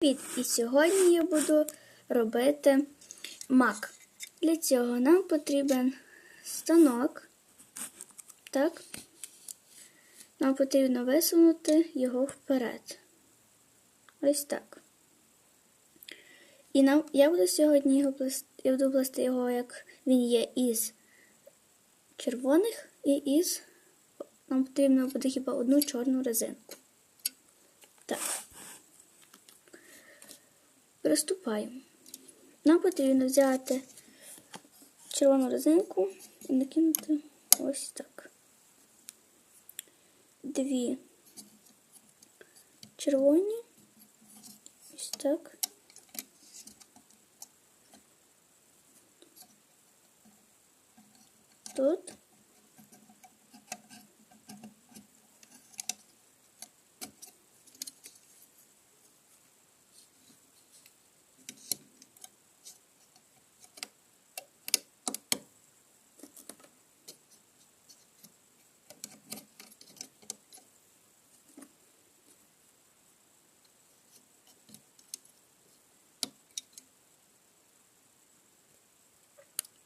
Привіт! І сьогодні я буду робити мак. Для цього нам потрібен станок. Так. Нам потрібно висунути його вперед. Ось так. І нам, я буду сьогодні його плести, я буду плести його, як він є із червоних і із. Нам потрібно буде хіба одну чорну резинку. Приступаємо. Нам потрібно взяти червону резинку і накинути ось так. Дві червоні. Ось так. Тут.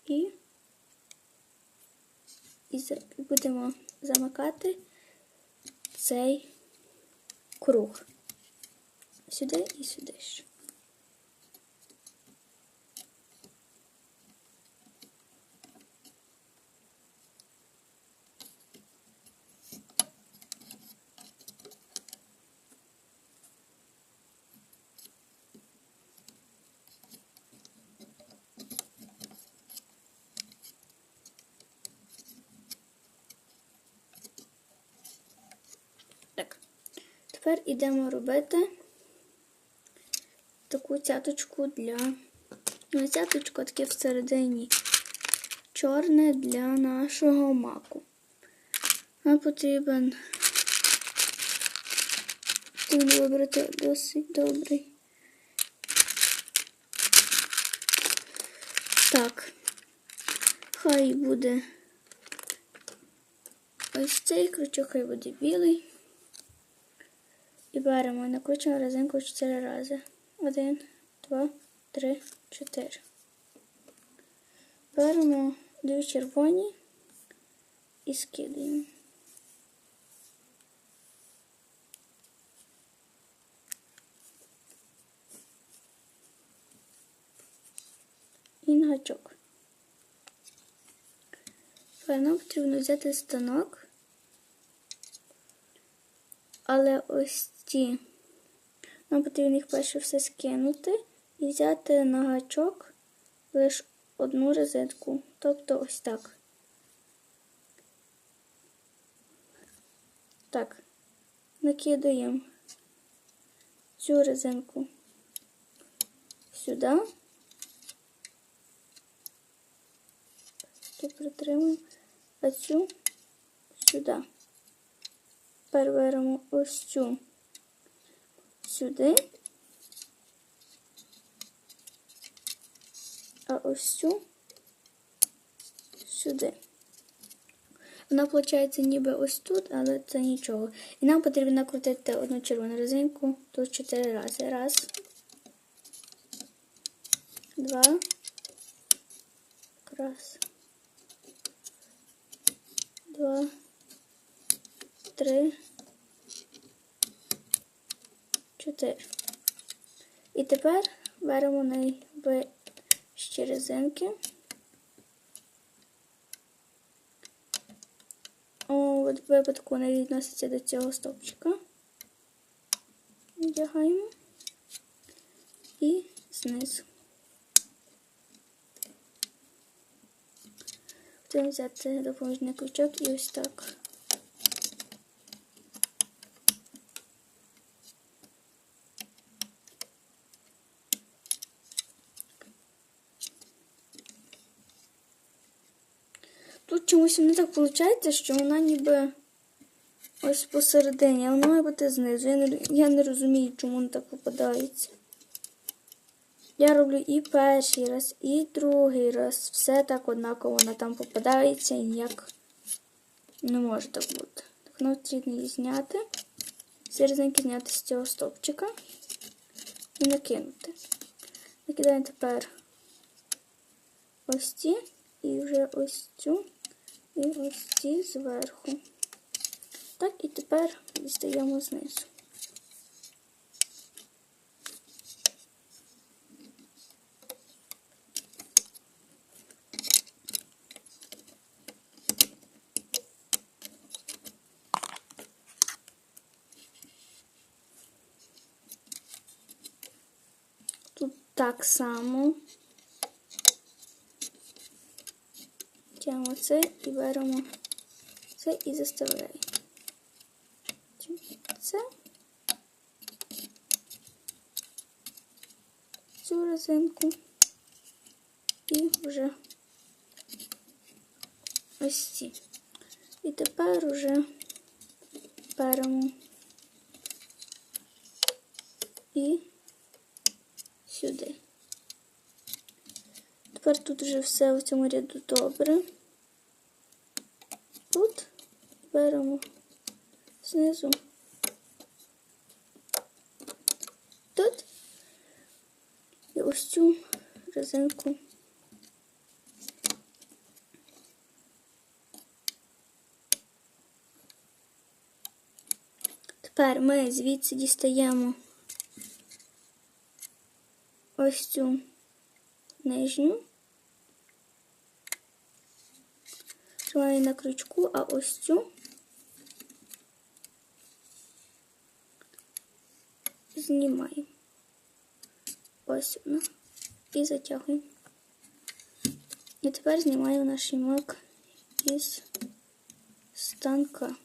І, і будемо замикати цей круг. Сюди і сюди ще. Так. Тепер ідемо робити таку цяточку для. Ну, цяточку таке всередині чорне для нашого маку. Нам потрібен потрібно вибрати досить добрий. Так, хай буде ось цей крючок, хай буде білий. І беремо і накручуємо резинку 4 рази. Один, два, три, чотири. Беремо дві червоні і скидаємо. І на гачок. Тепер потрібно взяти станок. Але ось ці. Нам потрібно їх перше все скинути і взяти на гачок лише одну розетку. Тобто ось так. Так, накидаємо цю резинку сюди. Тут притримуємо, а цю сюди. Тепер беремо ось цю сюди, а ось цю сюди. Вона, виходить, ніби ось тут, але це нічого. І нам потрібно накрутити одну червону резинку тут чотири рази. Раз, два, раз, два, три, чотири. І тепер беремо найвищі резинки. У випадку не відноситься до цього стовпчика. Вдягаємо і знизу. Потрібно взяти допоміжний крючок і ось так. Тут чомусь не так виходить, що вона ніби ось посередині, а вона має бути знизу. Я не, я не розумію, чому вона так попадається. Я роблю і перший раз, і другий раз. Все так однаково вона там попадається і ніяк не може так бути. Так, ну, потрібно її зняти. Всі зняти з цього стовпчика. і накинути. Накидаємо тепер ось ці і вже ось цю і ось ці зверху. Так, і тепер дістаємо знизу. Тут так само. Тягнемо це і беремо це і заставляємо. Це цю резинку і вже ось ці. І тепер уже беремо і сюди. Тепер тут вже все в цьому ряду добре. Тут беремо знизу. Тут і ось цю резинку. Тепер ми звідси дістаємо ось цю нижню. Тримаю на крючку, а ось цю знімаємо. Ось вона. І затягуємо. І тепер знімаємо наш мак із станка.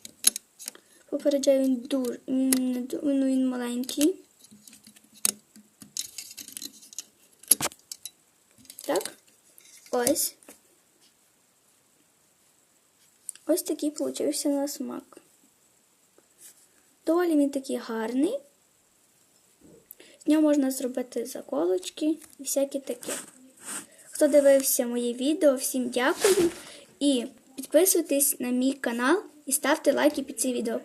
Попереджаю, він дуже, він, ну, він маленький. Так, ось. Ось такий получився у нас мак. Доволі він такий гарний. З нього можна зробити заколочки і всякі таке. Хто дивився моє відео, всім дякую. І підписуйтесь на мій канал і ставте лайки під це відео.